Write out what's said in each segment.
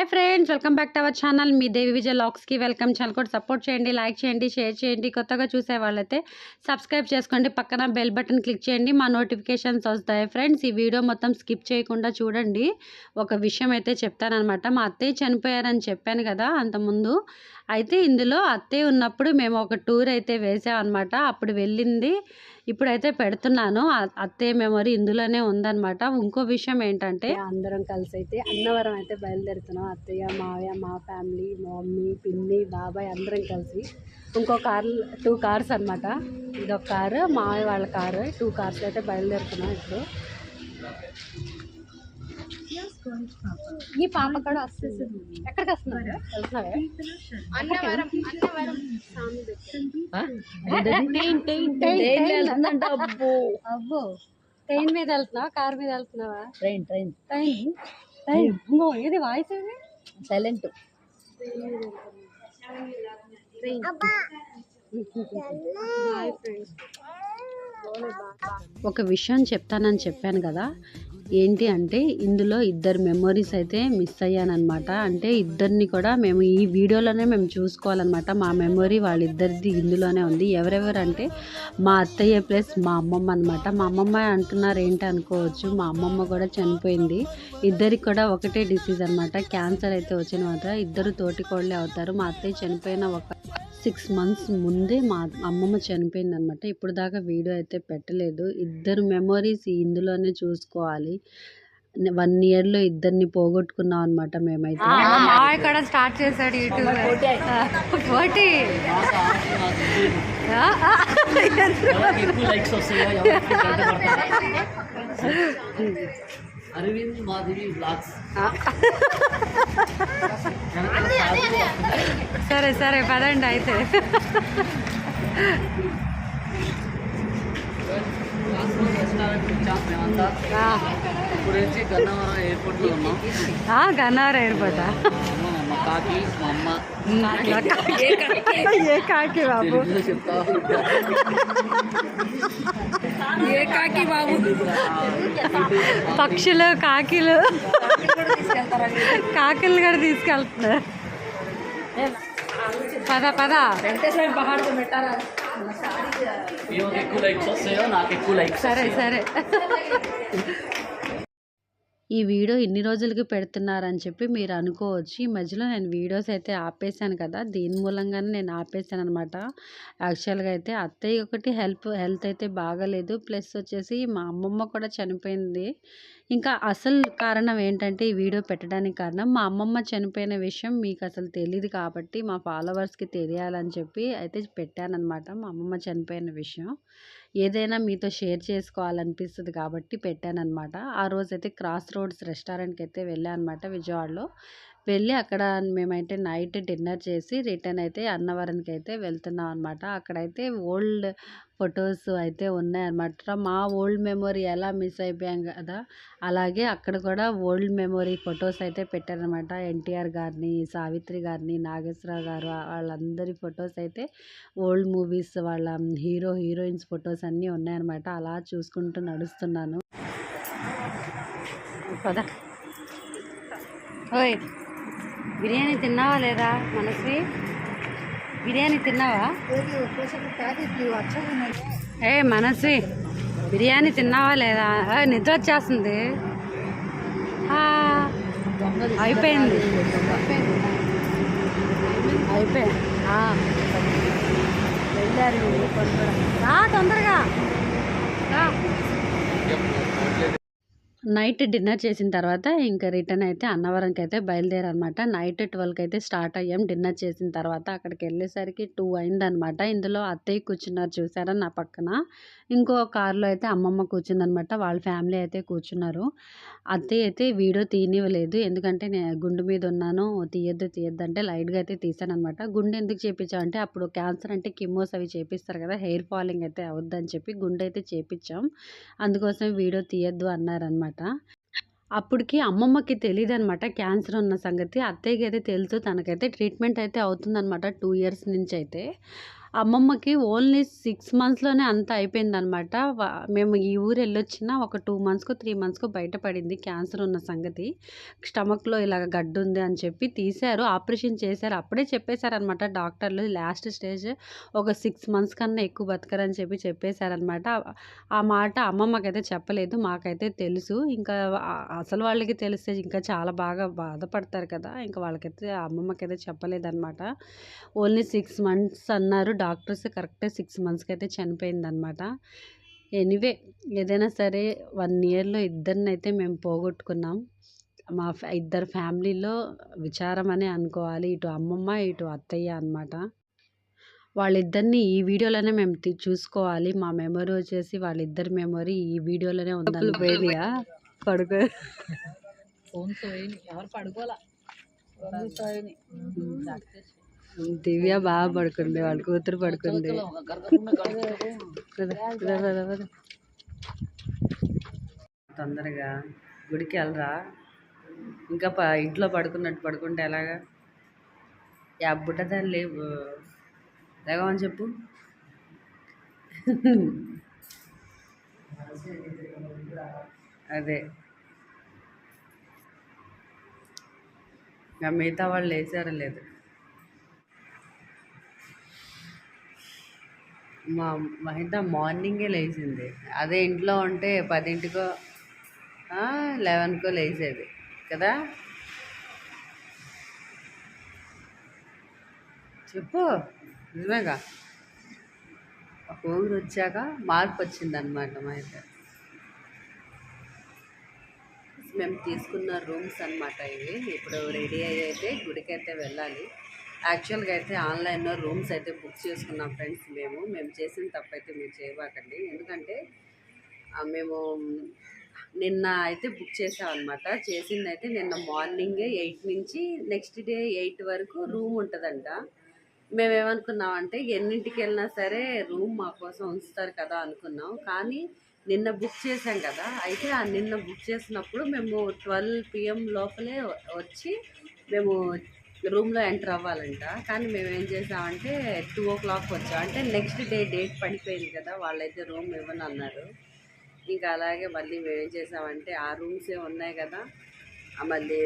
Hi friends welcome back to our channel. మీ దేవి విజయ లాక్స్కి welcome. Channel కూడా support చేయండి like చేయండి షేర్ చేయండి. కొత్తగా చూసే వాళ్ళైతే సబ్స్క్రైబ్ చేసుకోండి. పక్కన బెల్ బటన్ క్లిక్ చేయండి మా నోటిఫికేషన్స్ వస్తాయి. ఫ్రెండ్స్ ఈ వీడియో మొత్తం స్కిప్ చేయకుండా చూడండి. ఒక విషయం అయితే చెప్తానమాట మా అత్తయ్య చనిపోయారని చెప్పాను కదా అంతకుముందు అయితే ఇందులో అత్తయ్య ఉన్నప్పుడు మేము ఒక టూర్ అయితే వేసామన్నమాట. అప్పుడు వెళ్ళింది ఇప్పుడైతే పెడుతున్నాను. అత్తయ్య మెమరీ ఇందులోనే ఉందన్నమాట. ఇంకో విషయం ఏంటంటే అందరం కలిసి అయితే అన్నవరం అయితే బయలుదేరుతున్నాం. అత్తయ్య మావయ్య మా ఫ్యామిలీ మమ్మీ పిన్ని బాబాయ్ అందరం కలిసి ఇంకో కార్ టూ కార్స్ అనమాట ఇదొక కారు మావయ్య వాళ్ళ కారు. టూ కార్స్ అయితే బయలుదేరుతున్నాం ఇప్పుడు. ఈ పాప కూడా వస్తుంది. ఎక్కడికి వస్తున్నారు అబ్బో. అబ్బో. ట్రైన్ మీద వెళ్తున్నావా? కార్ మీద వెళ్తున్నావా? Train train. ట్రైన్? ట్రైన్. ఇది వాయిస్ ఏది సైలెంట్. ఒక విషయం చెప్తానని చెప్పాను కదా. ఏంటి అంటే ఇందులో ఇద్దరు మెమొరీస్ అయితే మిస్ అయ్యానమాట అంటే ఇద్దరిని కూడా మేము ఈ వీడియోలోనే మేము చూసుకోవాలన్నమాట. మా మెమొరీ వాళ్ళిద్దరిది ఇందులోనే ఉంది. ఎవరెవరు అంటే మా అత్తయ్య ప్లస్ మా అమ్మమ్మ అనమాట మా అమ్మమ్మ అంటున్నారు ఏంటి అనుకోవచ్చు. మా అమ్మమ్మ కూడా చనిపోయింది. ఇద్దరికి కూడా ఒకటే డిసీజ్ అనమాట క్యాన్సర్ అయితే వచ్చిన మాత్రం ఇద్దరు తోటికోళ్ళే అవుతారు. మా అత్తయ్య చనిపోయిన ఒక సిక్స్ మంత్స్ ముందే మా అమ్మమ్మ చనిపోయిందనమాట ఇప్పుడు దాకా వీడియో అయితే పెట్టలేదు. ఇద్దరు మెమొరీస్ ఇందులోనే చూసుకోవాలి. వన్ ఇయర్లో ఇద్దరిని పోగొట్టుకున్నాం అనమాట మేమైతే. మావయ్య కూడా స్టార్ట్ చేశాడు యూట్యూబ్. అరవింద్ బ్లాగ్స్ సరే సరే పదండి అయితే. రెస్టారెంట్ వచ్చాం మేమంతా ఇప్పుడు వచ్చి గన్నవరం ఎయిర్పోర్ట్లో ఉన్నాం. గన్నార్ ఎయిర్పోర్టా మా అమ్మ మా అమ్మ. కాకి మా అమ్మ ఏ కాకి? బాబు. ఏ కాకి బాబు? పక్షులు కాకిలు. కాకిలు కూడా తీసుకెళ్తున్నారు. పద పద. ఈమెకి ఎక్కువ లైక్స్ వస్తాయో నాకు ఎక్కువ లైక్స్ సరే సరే ఈ వీడియో ఇన్ని రోజులకి పెడుతున్నారని చెప్పి మీరు అనుకోవచ్చు. ఈ మధ్యలో నేను వీడియోస్ అయితే ఆపేసాను కదా. దీని మూలంగానే నేను ఆపేసాను అనమాట యాక్చువల్గా అయితే అత్తయ్య ఒకటి హెల్ప్ హెల్త్ అయితే బాగాలేదు. ప్లస్ వచ్చేసి మా అమ్మమ్మ కూడా చనిపోయింది. ఇంకా అసలు కారణం ఏంటంటే ఈ వీడియో పెట్టడానికి కారణం మా అమ్మమ్మ చనిపోయిన విషయం మీకు అసలు తెలియదు కాబట్టి మా ఫాలోవర్స్కి తెలియాలని చెప్పి అయితే పెట్టానమాట మా అమ్మమ్మ చనిపోయిన విషయం. ఏదైనా మీతో షేర్ చేసుకోవాలనిపిస్తుంది కాబట్టి పెట్టానమాట ఆ రోజు అయితే క్రాస్ రోడ్స్ రెస్టారెంట్కి అయితే వెళ్ళాను అనమాట విజయవాడలో. వెళ్ళి అక్కడ మేమైతే నైట్ డిన్నర్ చేసి రిటర్న్ అయితే అన్నవరంకి అయితే వెళ్తున్నాం అనమాట అక్కడైతే ఓల్డ్ ఫొటోస్ అయితే ఉన్నాయన్నమాట. మా ఓల్డ్ మెమొరీ ఎలా మిస్ అయిపోయాం కదా అలాగే అక్కడ కూడా ఓల్డ్ మెమొరీ ఫొటోస్ అయితే పెట్టారనమాట ఎన్టీఆర్ గారిని సావిత్రి గారిని నాగేశ్వరరావు గారు వాళ్ళందరి ఫొటోస్ అయితే ఓల్డ్ మూవీస్ వాళ్ళ హీరో హీరోయిన్స్ ఫొటోస్ అన్నీ ఉన్నాయన్నమాట. అలా చూసుకుంటూ నడుస్తున్నాను. పద. ఓయ్. బిర్యానీ తిన్నావా లేదా మనసి బిర్యానీ తిన్నావా? ఏ మనసి బిర్యానీ తిన్నావా లేదా? నిద్ర వచ్చేస్తుంది. అయిపోయింది. అయిపోయింది వెళ్ళారు. తొందరగా. నైట్ డిన్నర్ చేసిన తర్వాత ఇంకా రిటర్న్ అయితే అన్నవరంకి అయితే బయలుదేరనమాట నైట్ ట్వెల్వ్కి అయితే స్టార్ట్ అయ్యాం డిన్నర్ చేసిన తర్వాత అక్కడికి వెళ్ళేసరికి టూ అయిందనమాట ఇందులో అత్తయ్య కూర్చున్నారు చూసారా నా పక్కన. ఇంకో కార్లో అయితే అమ్మమ్మ కూర్చుందనమాట. వాళ్ళ ఫ్యామిలీ అయితే కూర్చున్నారు. అత్తయ్య అయితే వీడియో తీయనివ్వలేదు. ఎందుకంటే నేను గుండు మీద ఉన్నాను. తీయద్దు తీయద్దు అంటే లైట్గా అయితే తీసాను అనమాట గుండె ఎందుకు చేపించాం అంటే అప్పుడు క్యాన్సర్ అంటే కిమోస్ అవి చేపిస్తారు కదా హెయిర్ ఫాలింగ్ అయితే అవద్దని చెప్పి గుండె అయితే చేపించాం. అందుకోసం వీడియో తీయద్దు అన్నారనమాట. అప్పటికి అమ్మమ్మకి తెలియదు అనమాట క్యాన్సర్ ఉన్న సంగతి. అత్తయ్యకి అయితే తెలుసు తనకైతే ట్రీట్మెంట్ అయితే అవుతుందన్నమాట టూ ఇయర్స్ నుంచి అయితే. అమ్మమ్మకి ఓన్లీ సిక్స్ మంత్స్లోనే అంతా అయిపోయిందనమాట మేము ఈ ఊరు వెళ్ళొచ్చిన ఒక టూ మంత్స్కో త్రీ మంత్స్కో బయటపడింది క్యాన్సర్ ఉన్న సంగతి. స్టమక్లో ఇలాగ గడ్డు ఉంది అని చెప్పి తీశారు ఆపరేషన్ చేశారు అప్పుడే చెప్పేశారనమాట డాక్టర్లు లాస్ట్ స్టేజ్ ఒక సిక్స్ మంత్స్ కన్నా ఎక్కువ బతకరని చెప్పి చెప్పేశారనమాట ఆ మాట అమ్మమ్మకైతే చెప్పలేదు మాకైతే తెలుసు. ఇంకా అసలు వాళ్ళకి తెలిస్తే ఇంకా చాలా బాగా బాధపడతారు కదా ఇంకా వాళ్ళకైతే అమ్మమ్మకైతే చెప్పలేదన్నమాట. ఓన్లీ సిక్స్ మంత్స్ అన్నారు డాక్టర్స్ కరెక్ట్గా సిక్స్ మంత్స్కి అయితే చనిపోయిందనమాట ఎనీవే ఏదైనా సరే వన్ ఇయర్లో ఇద్దరిని అయితే మేము పోగొట్టుకున్నాం. మా ఫ్యా- ఇద్దరు ఫ్యామిలీలో విచారం అనే అనుకోవాలి. ఇటు అమ్మమ్మ ఇటు అత్తయ్య అన్నమాట. వాళ్ళిద్దరిని ఈ వీడియోలోనే మేము తీ- చూసుకోవాలి. మా మెమరీ వచ్చేసి వాళ్ళిద్దరి మెమరీ ఈ వీడియోలోనే ఉంది పోయినాయా పడుకో. ఫోన్స్ పోయినాయి. ఎవరు పోయినాయి. దివ్య బాగా పడుకుంది వాళ్ళ కూతురు పడుకుంది. తొందరగా గుడికి వెళ్ళరా? ఇంకా ప ఇంట్లో పడుకున్నట్టు పడుకుంటే ఎలాగా? యా బుట్టదాన్ని లేవు. లేవని చెప్పు. అదే. ఇంకా మిగతా వాళ్ళు లేచారో లేదు. మా మహిత మార్నింగే లేచింది. అదే ఇంట్లో ఉంటే పదింటికో లెవెన్కో లేచేది. కదా? చెప్పు. నిజమేగా? ఒక ఊరు వచ్చాక మార్పు వచ్చిందనమాట మహిత మేము తీసుకున్న రూమ్స్ అనమాట ఇవి. ఇప్పుడు రెడీ అయ్యి అయితే గుడికి అయితే వెళ్ళాలి. యాక్చువల్గా అయితే ఆన్లైన్లో రూమ్స్ అయితే బుక్ చేసుకున్నాం ఫ్రెండ్స్ మేము. మేము చేసిన తప్పు అయితే మీరు చేయబాకండి. ఎందుకంటే మేము నిన్న అయితే బుక్ చేసామన్నమాట చేసింది అయితే నిన్న మార్నింగ్ ఎయిట్ నుంచి నెక్స్ట్ డే ఎయిట్ వరకు రూమ్ ఉంటుందంట. మేమేమనుకున్నామంటే ఎన్నింటికి వెళ్ళినా సరే రూమ్ మా కోసం ఉంచుతారు కదా అనుకున్నాం. కానీ నిన్న బుక్ చేసాం కదా. అయితే ఆ నిన్న బుక్ చేసినప్పుడు మేము ట్వెల్వ్ పిఎం లోపలే వచ్చి మేము రూమ్లో ఎంటర్ అవ్వాలంట. కానీ మేము ఏం చేసామంటే టూ ఓ క్లాక్ వచ్చాం. అంటే నెక్స్ట్ డే డేట్ పడిపోయింది కదా వాళ్ళైతే రూమ్ ఇవ్వను అన్నారు. ఇంకా అలాగే మళ్ళీ మేము ఏం చేసామంటే ఆ రూమ్సే ఉన్నాయి కదా మళ్ళీ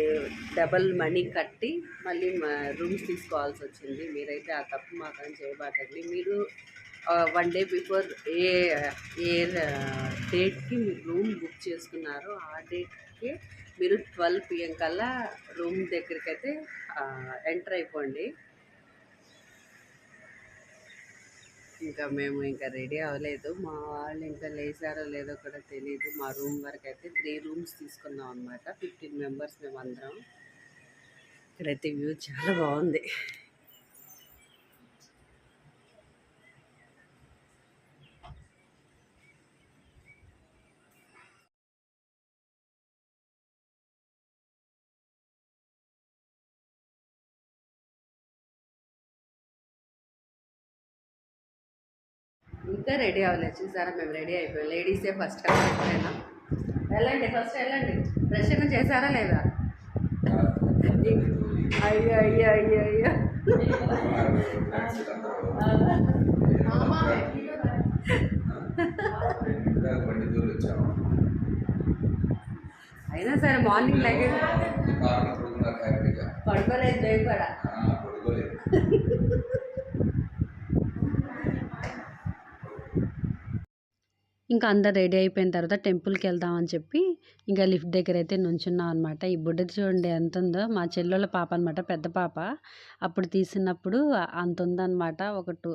డబల్ మనీ కట్టి మళ్ళీ రూమ్స్ తీసుకోవాల్సి వచ్చింది. మీరైతే ఆ తప్పు మాత్రం చేయబాకండి. మీరు వన్ డే బిఫోర్ ఏ ఏ డేట్కి మీరు రూమ్ బుక్ చేసుకున్నారో ఆ డేట్కి మీరు ట్వెల్వ్ పిఎం కల్లా రూమ్ దగ్గరికి అయితే ఎంటర్ అయిపోండి. ఇంకా మేము ఇంకా రెడీ అవ్వలేదు. మా వాళ్ళు ఇంకా లేచారో లేదో కూడా తెలియదు మా రూమ్ వరకు అయితే త్రీ రూమ్స్ తీసుకున్నాం అనమాట ఫిఫ్టీన్ మెంబర్స్ మేము అందరం ఇక్కడైతే వ్యూ చాలా బాగుంది. ఇంకా రెడీ అవ్వలేదు. చూసారా మేము రెడీ అయిపోయాం. లేడీసే ఫస్ట్ ఎప్పుడైనా వెళ్ళండి ఫస్ట్ వెళ్ళండి. ప్రశ్న చేశారా లేదా? అయ్యో అయ్యో అయ్యో అయ్యో. అయినా సరే మార్నింగ్ లగేజ్ పడుకోలేదు భయపడా కూడా ఆ, పడుకోలేదు ఇంకా అందరు రెడీ అయిపోయిన తర్వాత టెంపుల్కి వెళ్దామని చెప్పి ఇంకా లిఫ్ట్ దగ్గర అయితే నుంచున్నాం అనమాట ఈ బుడ్డ చూడండి ఎంత ఉందో. మా చెల్లెళ్ళ పాప అనమాట పెద్ద పాప. అప్పుడు తీసినప్పుడు అంత ఉందన్నమాట. ఒక టూ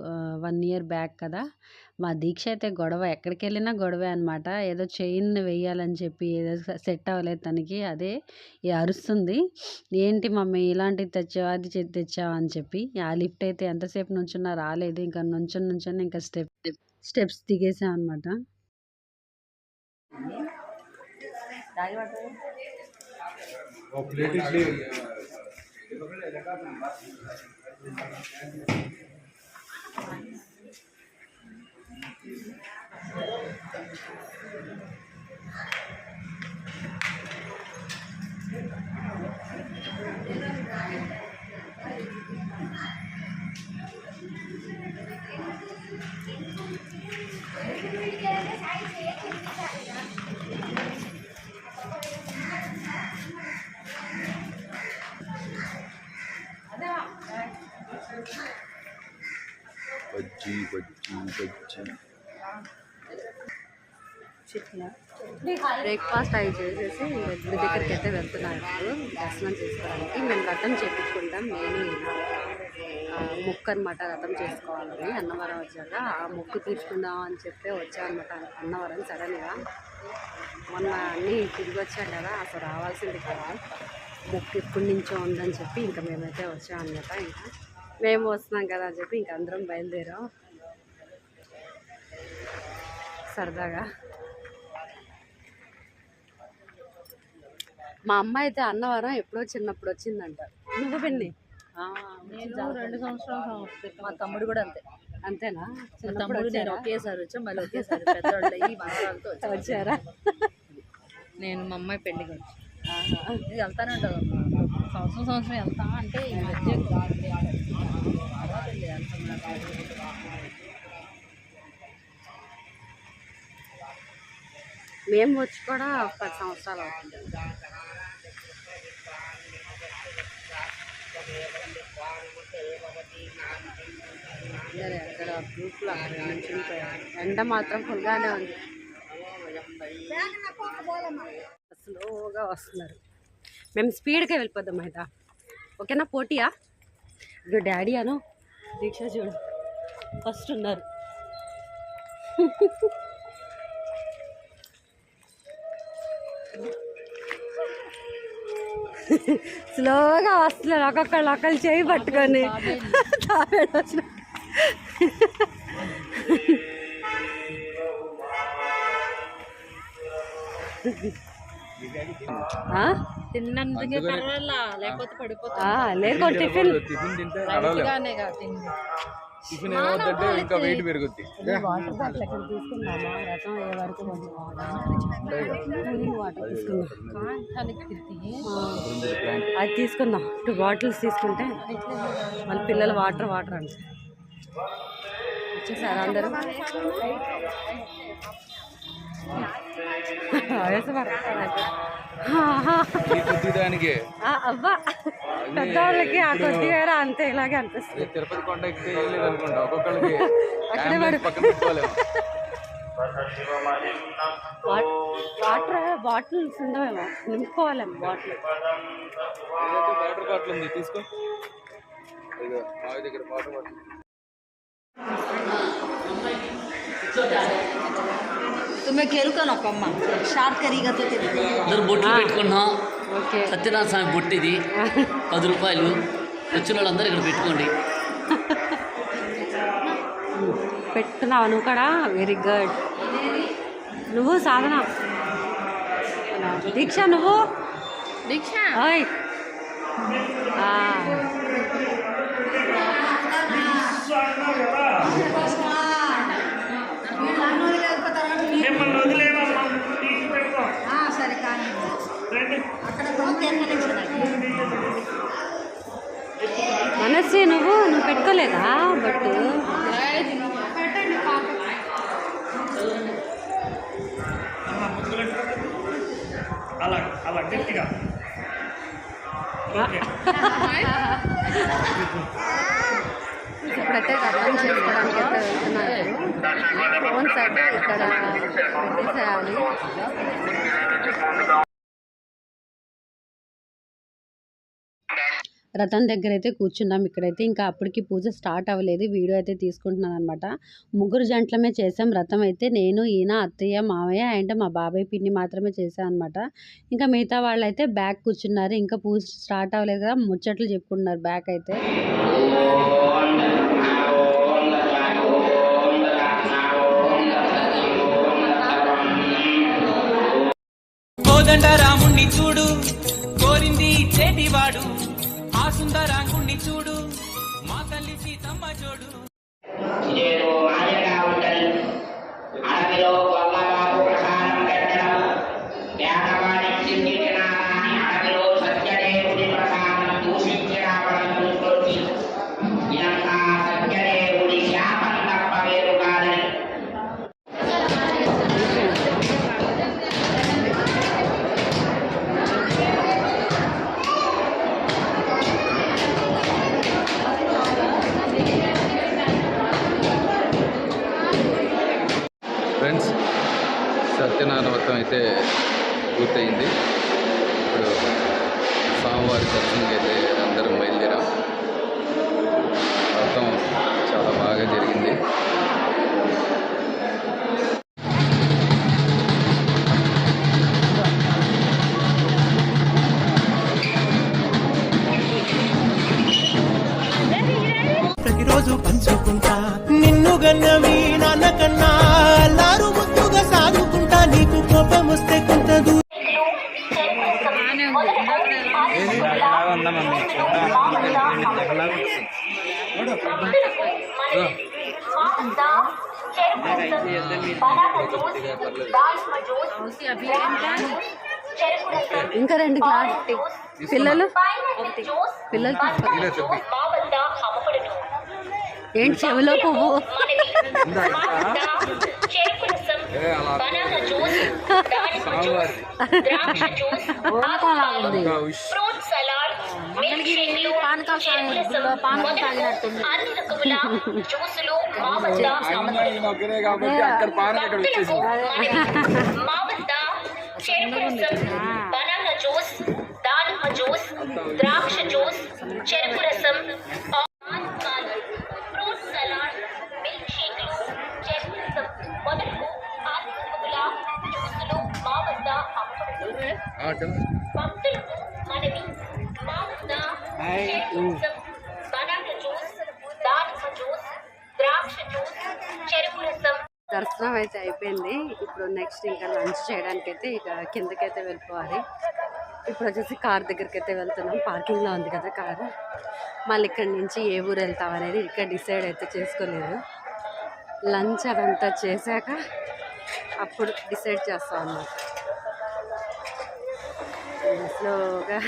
వన్ ఇయర్ బ్యాక్ కదా. మా దీక్ష అయితే గొడవ ఎక్కడికి వెళ్ళినా గొడవే అనమాట ఏదో చైన్ వేయాలని చెప్పి ఏదో సెట్ అవ్వలేదు తనకి. అదే ఈ అరుస్తుంది. ఏంటి మమ్మీ ఇలాంటివి తెచ్చావు? అది తెచ్చావు? అని చెప్పి ఆ లిఫ్ట్ అయితే ఎంతసేపు నుంచున్నా రాలేదు. ఇంకా నుంచొని నుంచొని ఇంకా స్టెప్ స్టెప్స్ దిగేసాం అనమాట वो प्लेट ले Thank you. బజ్జి బజ్జి బజ్జి బ్రేక్ఫాస్ట్ అవి చేసేసి గుడి దగ్గరికి అయితే వెళ్తున్నాను. దర్శనం చేసుకోవడానికి మేము రథం చేపించుకుంటాం. నేను ఈయన. మొక్కు అనమాట రథం చేసుకోవాలని అన్నవరం వచ్చాక ఆ మొక్కు తీర్చుకుందాం అని చెప్పి వచ్చామన్నమాట అన్నవరం సడన్గా మొన్న అన్నీ తిరిగి వచ్చాం కదా అసలు రావాల్సింది కదా. మొక్కు ఎప్పటి నుంచో ఉందని చెప్పి ఇంకా మేమైతే వచ్చామన్నమాట ఇంకా. మేము వస్తున్నాం కదా అని చెప్పి ఇంకా అందరం బయలుదేరాం సరదాగా మా అమ్మ అయితే అన్నవరం ఎప్పుడో చిన్నప్పుడు వచ్చిందంట నువ్వు పిన్ని నేను రెండు సంవత్సరాలు సంవత్సరం. మా తమ్ముడు కూడా అంతే అంతేనా చిన్నప్పుడు నేను? ఒకేసారి వచ్చాం మళ్ళీ ఒకేసారి పెద్దవాళ్ళు మనవరాలతో వచ్చారా నేను మా అమ్మాయి పెళ్ళికి వచ్చి ఆహా. ఇది వెళ్తానే ఉంటుంది సంవత్సరం సంవత్సరం వెళ్తా అంటే ఈ మధ్య. మేము వచ్చి కూడా పది సంవత్సరాలు అవుతుంది. అక్కడ గ్రూప్లో అక్కడ ఎండ మాత్రం ఫుల్గానే ఉంది. స్లోగా వస్తున్నారు. మేము స్పీడ్గా వెళ్ళిపోదాం అయితే ఓకేనా పోటీయా? ఇప్పుడు డాడీ అను. దీక్ష చూడు. ఫస్ట్ ఉన్నారు. స్లోగా వస్తున్నారు. ఒక్కొక్కళ్ళు ఒకళ్ళు చేయి పట్టుకొని. తాపేడు వచ్చిన ఆ? తిన్నందుకే పర్వాలా? లేకపోతే పడిపోతా. ఆ, లేదు టిఫిన్. టిఫిన్ తింటే నడవలేం గానే కాదు తిండి. టిఫిన్ ఏమవుతుందంటే ఇంకా వెయిట్ పెరుగుద్ది. వాటర్ బాటిల్ ఎక్కడ తీసుకుందామా? రథం అయ్యే వరకు కొంచెం కూలింగ్ వాటర్ తీసుకుందాం. ఆ, అది తీసుకుందాం. టూ బాటిల్స్ తీసుకుంటే మళ్ళీ పిల్లలు వాటర్ వాటర్ అంట. వచ్చేసారు అందరూ? కొద్ది దానికే అబ్బా. పెద్దవాళ్ళకి ఆ కొద్దిగా అంతే ఇలాగే అనిపిస్తుంది. తిరుపతి కొండ ఎక్కితే అనుకుంటా ఒక్కొక్కరికి అక్కడే వాటర్ బాటిల్స్ ఉండవేమో నింపుకోవాలేమో బాటిల్ వాటర్ బాటిల్ ఉంది తీసుకో. దగ్గర వాటర్ బాటిల్ ఈమె కెరుకనొక్క అమ్మ షార్ట్ కర్రీగా అందరు బొట్లు పెట్టుకున్నాం సత్యనారాయణ స్వామి బొట్టు పది రూపాయలు వచ్చిన వాళ్ళందరూ ఇక్కడ పెట్టుకోండి పెట్టున్నావు నువ్వు కూడా వెరీ గుడ్ నువ్వు సాధన. దీక్ష నువ్వు? దీక్ష? ఓయ్. మనస్సి నువ్వు నువ్వు పెట్టుకోలేదా బట్టు అలా అలా గట్టిగా ఓకే ఇప్పుడైతే రథం చేసుకోవడానికి అయితే వెళ్తున్నారు ఫోన్స్ అయితే ఇక్కడ పెట్టేసేయాలి రథం దగ్గర అయితే కూర్చున్నాం ఇక్కడైతే. ఇంకా అప్పటికి పూజ స్టార్ట్ అవ్వలేదు. వీడియో అయితే తీసుకుంటున్నాను అనమాట ముగ్గురు జంటలమే చేసాం రథం అయితే నేను ఈయన అత్తయ్య మామయ్య అండ్ మా బాబాయ్ పిన్ని మాత్రమే చేశాను అనమాట ఇంకా మిగతా వాళ్ళు అయితే బ్యాక్ కూర్చున్నారు. ఇంకా పూజ స్టార్ట్ అవ్వలేదు కదా ముచ్చట్లు చెప్పుకుంటున్నారు బ్యాక్ అయితే. కోదండ రాముణ్ణి చూడు. కోరింది చేటివాడు సుందరాంగుణ్ణి చూడు. మా తల్లి సీతమ్మ చూడు పంచుకుంటా. నిన్ను గన్నవి నాన్న కన్నా అల్లారు ముద్దుగా సాదుకుంటా. నీకు కోపం వస్తే కొంత దూరం ఇంకా రెండు గ్లాస్ పిల్లలు? పిల్లలు ఏంటి చెవిలో పువ్వు? పానకంలాగుంది. బనానా జ్యూస్ దానిమ్మ జ్యూస్ ద్రాక్ష జ్యూస్ చెరుకు రసం రసం. దర్శనం అయితే అయిపోయింది. ఇప్పుడు నెక్స్ట్ ఇంకా లంచ్ చేయడానికి అయితే ఇక కిందకైతే వెళ్ళిపోవాలి. ఇప్పుడు వచ్చేసి కార్ దగ్గరికి అయితే వెళ్తున్నాం పార్కింగ్లో ఉంది కదా కారు. మళ్ళీ ఇక్కడి నుంచి ఏ ఊరు వెళ్తాం అనేది ఇక్కడ డిసైడ్ అయితే చేసుకోలేదు. లంచ్ అదంతా చేశాక అప్పుడు డిసైడ్ చేస్తాం అన్నమాట. స్లోగా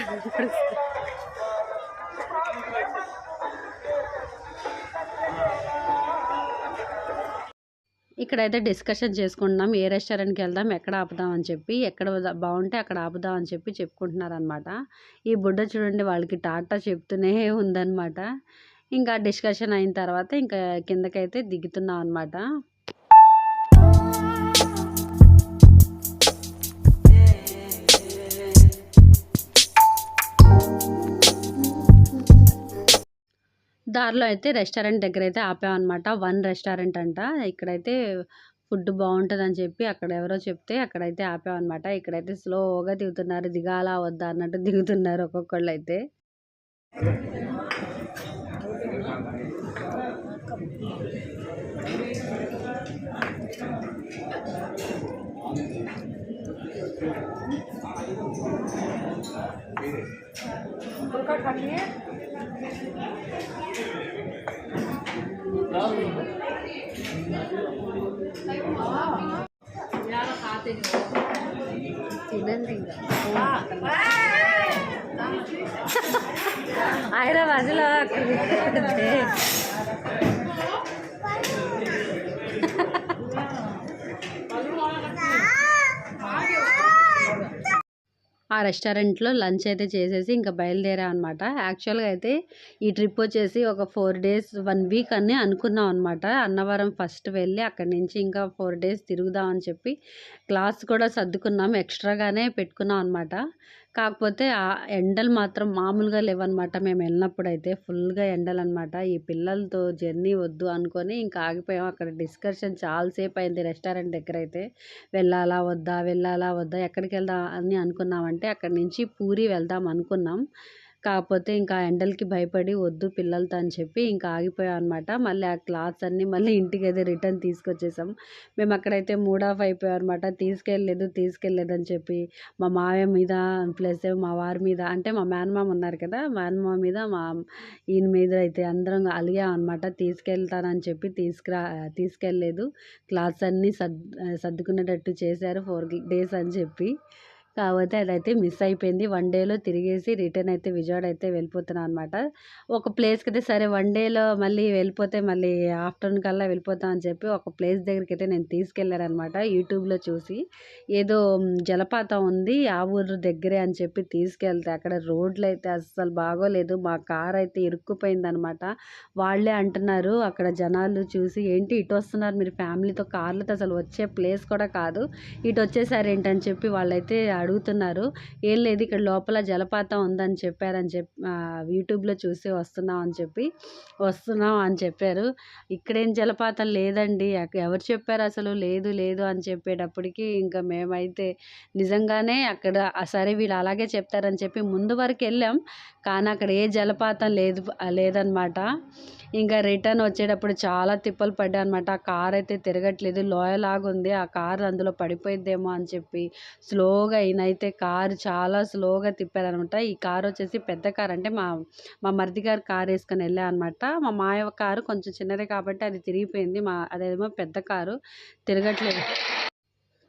ఇక్కడైతే డిస్కషన్ చేసుకుంటున్నాం ఏ రెస్టారెంట్కి వెళ్దాం ఎక్కడ ఆపుదాం అని చెప్పి ఎక్కడ బాగుంటే అక్కడ ఆపుదాం అని చెప్పి చెప్పుకుంటున్నారు అనమాట ఈ బుడ్డ చూడండి వాళ్ళకి టాటా చెప్తూనే ఉందన్నమాట. ఇంకా డిస్కషన్ అయిన తర్వాత ఇంకా కిందకైతే దిగుతున్నాం అనమాట దారిలో అయితే రెస్టారెంట్ దగ్గర అయితే ఆపామన్నమాట వన్ రెస్టారెంట్ అంట. ఇక్కడైతే ఫుడ్ బాగుంటుందని చెప్పి అక్కడ ఎవరో చెప్తే అక్కడైతే ఆపామన్నమాట ఇక్కడైతే స్లోగా దిగుతున్నారు. దిగాలా వద్దా అన్నట్టు దిగుతున్నారు ఒక్కొక్కళ్ళు అయితే హైదరాబాద్లో ఆ రెస్టారెంట్లో లంచ్ అయితే చేసేసి ఇంకా బయలుదేరా అనమాట యాక్చువల్గా అయితే ఈ ట్రిప్ వచ్చేసి ఒక ఫోర్ డేస్ వన్ వీక్ అని అనుకున్నాం అనమాట అన్నవరం ఫస్ట్ వెళ్ళి అక్కడి నుంచి ఇంకా ఫోర్ డేస్ తిరుగుదాం అని చెప్పి క్లాస్ కూడా సర్దుకున్నాం. ఎక్స్ట్రాగానే పెట్టుకున్నాం అనమాట కాకపోతే ఆ ఎండలు మాత్రం మామూలుగా లేవన్నమాట. మేము వెళ్ళినప్పుడు అయితే ఫుల్గా ఎండలు అనమాట ఈ పిల్లలతో జర్నీ వద్దు అనుకొని ఇంకా ఆగిపోయాం. అక్కడ డిస్కషన్ చాలాసేపు అయింది రెస్టారెంట్ దగ్గర అయితే వెళ్ళాలా వద్దా? వెళ్ళాలా వద్దా? ఎక్కడికి వెళ్దాం అని అనుకున్నామంటే అక్కడి నుంచి పూరి వెళ్దాం అనుకున్నాం. కాకపోతే ఇంకా ఎండలకి భయపడి వద్దు పిల్లలతో అని చెప్పి ఇంకా ఆగిపోయాం అనమాట మళ్ళీ ఆ క్లాత్స్ అన్నీ మళ్ళీ ఇంటికి అయితే రిటర్న్ తీసుకొచ్చేసాం. మేము అక్కడైతే మూడ్ ఆఫ్ అయిపోయాం అనమాట తీసుకెళ్ళలేదు తీసుకెళ్ళలేదు అని చెప్పి మా మావయ్య మీద ప్లస్ మా వారి మీద అంటే మా మేనమామ ఉన్నారు కదా మేనమామ మీద మా ఈయన మీద అయితే అందరం అలిగాం అనమాట తీసుకెళ్తానని చెప్పి తీసుకురా తీసుకెళ్ళలేదు. క్లాత్స్ అన్నీ సర్ సర్దుకునేటట్టు చేశారు ఫోర్ డేస్ అని చెప్పి. కాకపోతే అదైతే మిస్ అయిపోయింది. వన్ డేలో తిరిగేసి రిటర్న్ అయితే విజయవాడ అయితే వెళ్ళిపోతున్నాను అనమాట ఒక ప్లేస్కి అయితే సరే వన్ డేలో మళ్ళీ వెళ్ళిపోతే మళ్ళీ ఆఫ్టర్నూన్ కల్లా వెళ్ళిపోతాం అని చెప్పి ఒక ప్లేస్ దగ్గరికి అయితే నేను తీసుకెళ్ళాను అనమాట యూట్యూబ్లో చూసి. ఏదో జలపాతం ఉంది ఆ ఊరు దగ్గరే అని చెప్పి తీసుకెళ్తే అక్కడ రోడ్లు అయితే అస్సలు బాగోలేదు. మా కార్ అయితే ఇరుక్కుపోయింది అనమాట వాళ్ళే అంటున్నారు అక్కడ జనాలు చూసి ఏంటి ఇటు వస్తున్నారు మీరు ఫ్యామిలీతో కార్లతో అసలు వచ్చే ప్లేస్ కూడా కాదు. ఇటు వచ్చేసారు ఏంటని చెప్పి వాళ్ళైతే అడుగుతున్నారు. ఏం లేదు ఇక్కడ లోపల జలపాతం ఉందని చెప్పారని చెప్పి యూట్యూబ్లో చూసి వస్తున్నాం అని చెప్పి వస్తున్నాం అని చెప్పారు. ఇక్కడేం జలపాతం లేదండి. ఎవరు చెప్పారు అసలు? లేదు లేదు అని చెప్పేటప్పటికి ఇంకా మేమైతే నిజంగానే అక్కడ సరే వీళ్ళు అలాగే చెప్తారని చెప్పి ముందు వరకు వెళ్ళాం. కానీ అక్కడ ఏ జలపాతం లేదు లేదనమాట. ఇంకా రిటర్న్ వచ్చేటప్పుడు చాలా తిప్పలు పడ్డా అనమాట ఆ కార్ అయితే తిరగట్లేదు. లోయలాగా ఉంది ఆ కార్ అందులో పడిపోయిద్దేమో అని చెప్పి స్లోగా ఈయనైతే కారు చాలా స్లోగా తిప్పారనమాట ఈ కార్ వచ్చేసి పెద్ద కార్ అంటే మా మా మరిది గారు కార్ వేసుకొని వెళ్ళా అనమాట మా మాయ కారు కొంచెం చిన్నదే కాబట్టి అది తిరిగిపోయింది. మా అదేమో పెద్ద కారు. తిరగట్లేదు.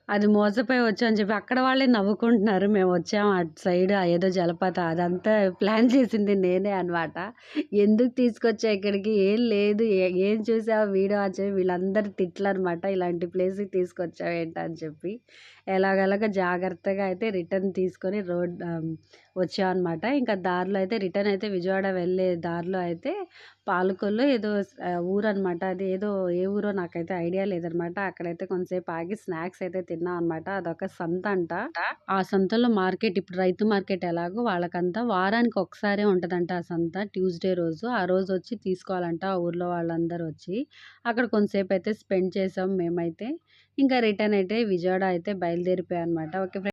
అది మోసపోయి వచ్చాం అని చెప్పి అక్కడ వాళ్ళే నవ్వుకుంటున్నారు. మేము వచ్చాము అటు సైడ్ ఏదో జలపాతం అదంతా ప్లాన్ చేసింది నేనే అనమాట ఎందుకు తీసుకొచ్చా ఇక్కడికి? ఏం లేదు. ఏం చూసావు? వీడియో అని చెప్పి వీళ్ళందరూ తిట్లు అనమాట ఇలాంటి ప్లేస్కి తీసుకొచ్చావు ఏంటని చెప్పి. ఎలాగలాగ జాగ్రత్తగా అయితే రిటర్న్ తీసుకొని రోడ్ వచ్చామన్నమాట ఇంకా దారిలో అయితే రిటర్న్ అయితే విజయవాడ వెళ్ళే దారిలో అయితే పాలకొల్లు ఏదో ఊరు అనమాట అది ఏదో ఏ ఊరో నాకైతే ఐడియా లేదనమాట అక్కడైతే కొంతసేపు ఆగి స్నాక్స్ అయితే తిన్నాం అనమాట అదొక సంత అంట. ఆ సంతలో మార్కెట్ ఇప్పుడు రైతు మార్కెట్ ఎలాగో వాళ్ళకంతా వారానికి ఒకసారే ఉంటుందంట ఆ సంత. ట్యూస్డే రోజు. ఆ రోజు వచ్చి తీసుకోవాలంట ఆ ఊర్లో వాళ్ళందరూ వచ్చి అక్కడ కొంతసేపు అయితే స్పెండ్ చేసాం మేమైతే. ఇంకా రిటర్న్ అయితే విజయవాడ అయితే బయలుదేరిపోయాయి అనమాట ఓకే